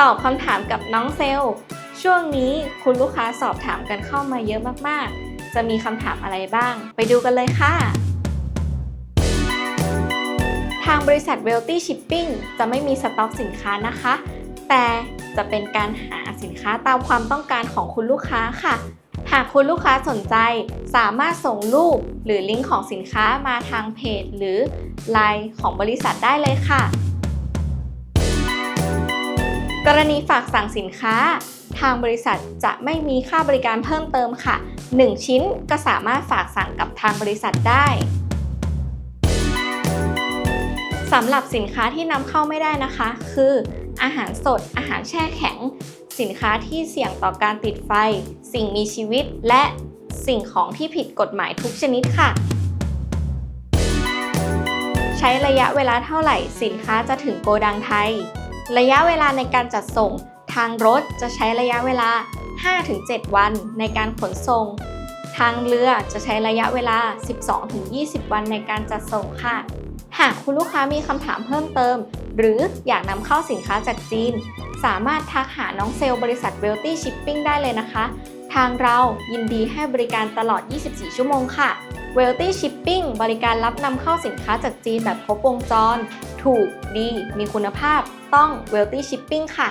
ตอบคำถามกับน้องเซลล์ช่วงนี้คุณลูกค้าสอบถามกันเข้ามาเยอะมากๆ จะมีคำถามอะไรบ้าง ไปดูกันเลยค่ะ ทางบริษัท w e l t y Shipping จะไม่มีสต็อกสินค้านะคะ แต่จะเป็นการหาสินค้าตามความต้องการของคุณลูกค้าค่ะ หากคุณลูกค้าสนใจสามารถส่งรูปหรือลิงก์ของสินค้ามาทางเพจ หรือ Line ของบริษัทได้เลยค่ะ กรณีฝากสั่งสินค้า ทางบริษัทจะไม่มีค่าบริการเพิ่มเติมค่ะ 1 ชิ้นก็สามารถฝากสั่งกับทางบริษัทได้สำหรับสินค้าที่นำเข้าไม่ได้นะคะ คือ อาหารสด อาหารแช่แข็ง สินค้าที่เสี่ยงต่อการติดไฟ สิ่งมีชีวิตและสิ่งของที่ผิดกฎหมายทุกชนิดค่ะ ใช้ระยะเวลาเท่าไหร่สินค้าจะถึงโกดังไทย ระยะเวลาในการจัดส่ง ทางรถจะใช้ระยะเวลา 5-7 วันในการขนส่ง ทางเรือจะใช้ระยะเวลา 12-20 วันในการจัดส่งค่ะ หากคุณลูกค้ามีคำถามเพิ่มเติม หรืออยากนำเข้าสินค้าจากจีน สามารถทักหาน้องเซลล์บริษัท w e l t y Shipping ได้เลยนะคะ ทางเรายินดีให้บริการตลอด 24 ชั่วโมงค่ะ w e l t y Shipping บริการรับนำเข้าสินค้าจากจีนแบบครบวงจร ถูกดี มีคุณภาพต้อง w e l t y Shipping ค่ะ